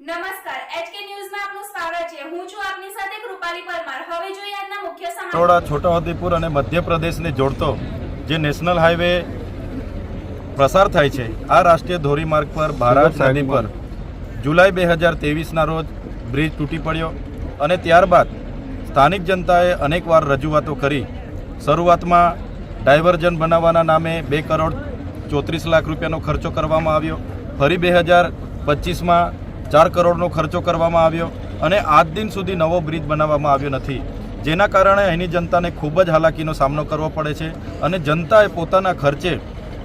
નમસ્કાર એચકે ન્યૂઝમાં આપનું સ્વાગત છે. હું છું આપની સાથે કૃપાલી પરમાર. હવે જોઈએ આજના મુખ્ય સમાચાર. બરોડા છોટાઉદેપુર અને મધ્યપ્રદેશને જોડતો જે નેશનલ હાઈવે પસાર થાય છે આ રાષ્ટ્રીય ધોરીમાર્ગ પર ભારત નદી પર જુલાઈ બે હજાર તેવીસના રોજ બ્રિજ તૂટી પડ્યો અને ત્યારબાદ સ્થાનિક જનતાએ અનેકવાર રજૂઆતો કરી. શરૂઆતમાં ડાયવર્ઝન બનાવવાના નામે બે કરોડ ચોત્રીસ લાખ રૂપિયાનો ખર્ચો કરવામાં આવ્યો. ફરી બે હજાર પચીસમાં ચાર કરોડનો ખર્ચો કરવામાં આવ્યો અને આજ દિન સુધી નવો બ્રિજ બનાવવામાં આવ્યો નથી. જેના કારણે અહીંની જનતાને ખૂબ જ હાલાકીનો સામનો કરવો પડે છે અને જનતાએ પોતાના ખર્ચે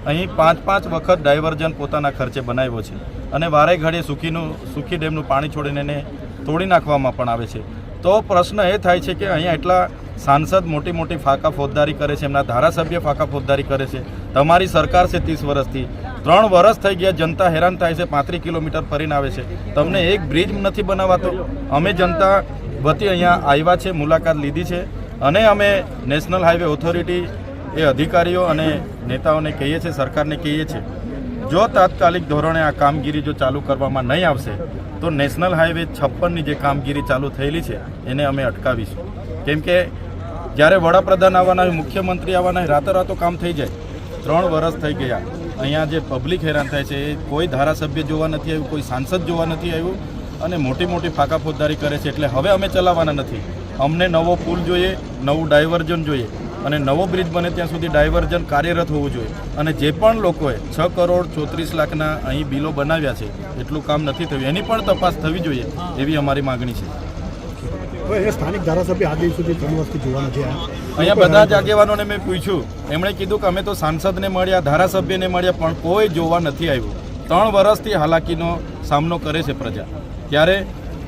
અહીં પાંચ પાંચ વખત ડાયવર્ઝન પોતાના ખર્ચે બનાવ્યો છે અને વારે ઘડીએ સુખીનું, સુખી ડેમનું પાણી છોડીને એને તોડી નાખવામાં પણ આવે છે. તો પ્રશ્ન એ થાય છે કે અહીંયા એટલા સાંસદ મોટી મોટી ફાંકા ફોજદારી કરે છે, એમના ધારાસભ્ય ફાંકા ફોજદારી કરે છે. તમારી સરકાર છે ત્રીસ વર્ષથી. ત્રણ વર્ષ થઈ ગયા જનતા હેરાન થાય છે, પાંત્રીસ કિલોમીટર ફરીને આવે છે. તમને એક બ્રિજ નથી બનાવાતો. અમે જનતા વતી અહીંયા આવ્યા છે, મુલાકાત લીધી છે અને અમે નેશનલ હાઈવે ઓથોરિટી એ અધિકારીઓ અને નેતાઓને કહીએ છીએ, સરકારને કહીએ છીએ, જો તાત્કાલિક ધોરણે આ કામગીરી જો ચાલુ કરવામાં નહીં આવશે, તો નેશનલ હાઈવે છપ્પનની જે કામગીરી ચાલુ થયેલી છે, એને અમે અટકાવીશું. કેમ કે જ્યારે વડાપ્રધાન આવવાના હોય, મુખ્યમંત્રી આવવાના હોય, રાતોરાતો કામ થઈ જાય. ત્રણ વર્ષ થઈ ગયા. અહીંયા જે પબ્લિક હેરાન થાય છે, એ કોઈ ધારાસભ્ય જોવા નથી આવ્યું, કોઈ સાંસદ જોવા નથી આવ્યું અને મોટી મોટી ફાકા ફોજદારી કરે છે. એટલે હવે અમે ચલાવવાના નથી. અમને નવો પુલ જોઈએ, નવું ડાયવર્ઝન જોઈએ અને નવો બ્રિજ બને ત્યાં સુધી ડાયવર્ઝન કાર્યરત હોવું જોઈએ. અને જે પણ લોકોએ છ કરોડ ચોત્રીસ લાખના અહીં બિલો બનાવ્યા છે, એટલું કામ નથી થયું. એની પણ તપાસ થવી જોઈએ એવી અમારી માગણી છે. અહીંયા બધા જ આગેવાનોને મેં પૂછ્યું. એમણે કીધું કે અમે તો સાંસદને મળ્યા, ધારાસભ્યને મળ્યા, પણ કોઈ જોવા નથી આવ્યું. ત્રણ વર્ષથી હાલાકીનો સામનો કરે છે પ્રજા. ત્યારે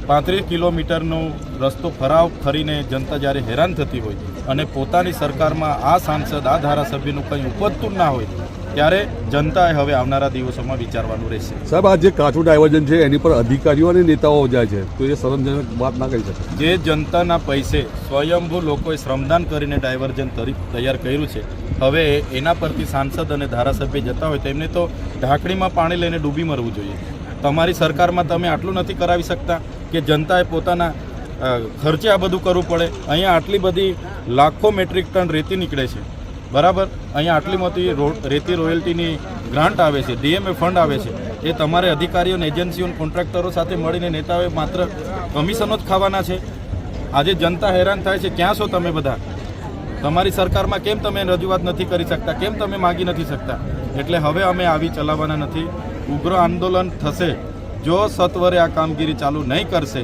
પાંત્રીસ કિલોમીટરનો રસ્તો ફરાવ ફરીને જનતા જ્યારે હેરાન થતી હોય અને પોતાની સરકારમાં આ સાંસદ, આ ધારાસભ્યનું કંઈ ઉપજતું ના હોય ત્યારે જનતાએ હવે આવનારા દિવસોમાં વિચારવાનું રહેશે. સાહેબ આ જે કાચું ડાયવર્જન છે એની પર અધિકારીઓ અને નેતાઓ જાય છે તો એ શરમજનક વાત ના કરી શકે જે જનતાના પૈસે સ્વયંભૂ લોકોએ શ્રમદાન કરીને ડાયવર્જન તૈયાર કર્યું છે હવે એના પરથી સાંસદ અને ધારાસભ્ય જતા હોય તેમને તો ઢાંકણીમાં પાણી લઈને ડૂબી મરવું જોઈએ. તમારી સરકારમાં તમે આટલું નથી કરાવી શકતા કે જનતાએ પોતાના ખર્ચે આ બધું કરવું પડે. અહીંયા આટલી બધી લાખો મેટ્રિક ટન રેતી નીકળે છે. બરાબર? અહીંયા આટલી મોટી રેતી રોયલ્ટીની ગ્રાન્ટ આવે છે, ડીએમએ ફંડ આવે છે, એ તમારે અધિકારીઓ અને એજન્સીઓ કોન્ટ્રાક્ટરો સાથે મળીને નેતાઓએ માત્ર કમિશનો જ ખાવાના છે. આજે જનતા હેરાન થાય છે, ક્યાં છો તમે બધા? તમારી સરકારમાં કેમ તમે રજૂઆત નથી કરી શકતા? કેમ તમે માગી નથી શકતા? એટલે હવે અમે આવી ચલાવવાના નથી. ઉગ્ર આંદોલન થશે. જો સત્વરે આ કામગીરી ચાલુ નહીં કરશે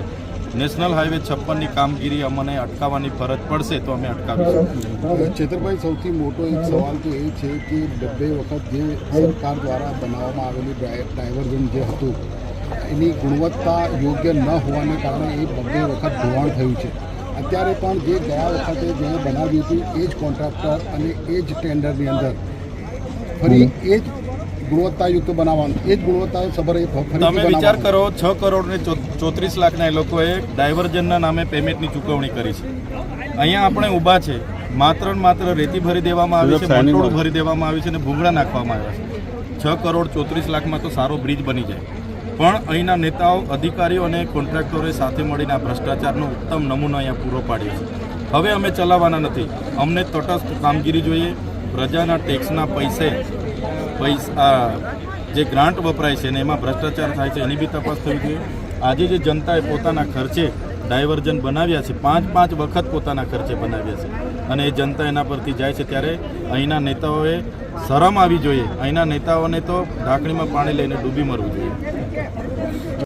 નેશનલ હાઈવે છપ્પનની કામગીરી અમને અટકાવવાની ફરજ પડશે તો અમે અટકાવીશું. ચેતરભાઈ સૌથી મોટો એક સવાલ તો એ છે કે બબ્બે વખત જે સરકાર દ્વારા બનાવવામાં આવેલું ડાયવર્ઝન જે હતું એની ગુણવત્તા યોગ્ય ન હોવાને કારણે એ બબ્બે વખત ધોવાણ થયું છે. અત્યારે પણ જે ગયા વખતે જેણે બનાવ્યું હતું એ જ કોન્ટ્રાક્ટર અને એ જ ટેન્ડરની અંદર. ફરી એ જ ગુણવત્તાયુક્ત બનાવવાનું એ જ ગુણવત્તા ફરીથી તમે વિચાર કરો છ કરોડ ને ચોત્રીસ લાખના એ લોકોએ ડાયવર્જનના નામે પેમેન્ટની ચૂકવણી કરી છે. અહીંયા આપણે ઊભા છે. માત્ર ને માત્ર રેતી ભરી દેવામાં આવી છે મંટોળું ભરી દેવામાં આવ્યું છે અને ભૂંગળા નાખવામાં આવ્યા છે. છ કરોડ ચોત્રીસ લાખમાં તો સારો બ્રિજ બની જાય. પણ અહીંના નેતાઓ અધિકારીઓ અને કોન્ટ્રાક્ટરોએ સાથે મળીને આ ભ્રષ્ટાચારનો ઉત્તમ નમૂનો અહીંયા પૂરો પાડ્યો છે. હવે અમે ચલાવવાના નથી. અમને તટસ્થ કામગીરી જોઈએ. પ્રજાના ટેક્સના પૈસે પૈસા જે ગ્રાન્ટ વપરાય છે ને એમાં ભ્રષ્ટાચાર થાય છે એની બી તપાસ થવી જોઈએ. આજે જે જનતાએ પોતાના ખર્ચે ડાયવર્ઝન બનાવ્યા છે, પાંચ પાંચ વખત પોતાના ખર્ચે બનાવ્યા છે. અને એ જનતા એના પરથી જાય છે ત્યારે અહીંના નેતાઓએ શરમ આવી જોઈએ. અહીંના નેતાઓને તો ઢાંકણીમાં પાણી લઈને ડૂબી મરવું જોઈએ.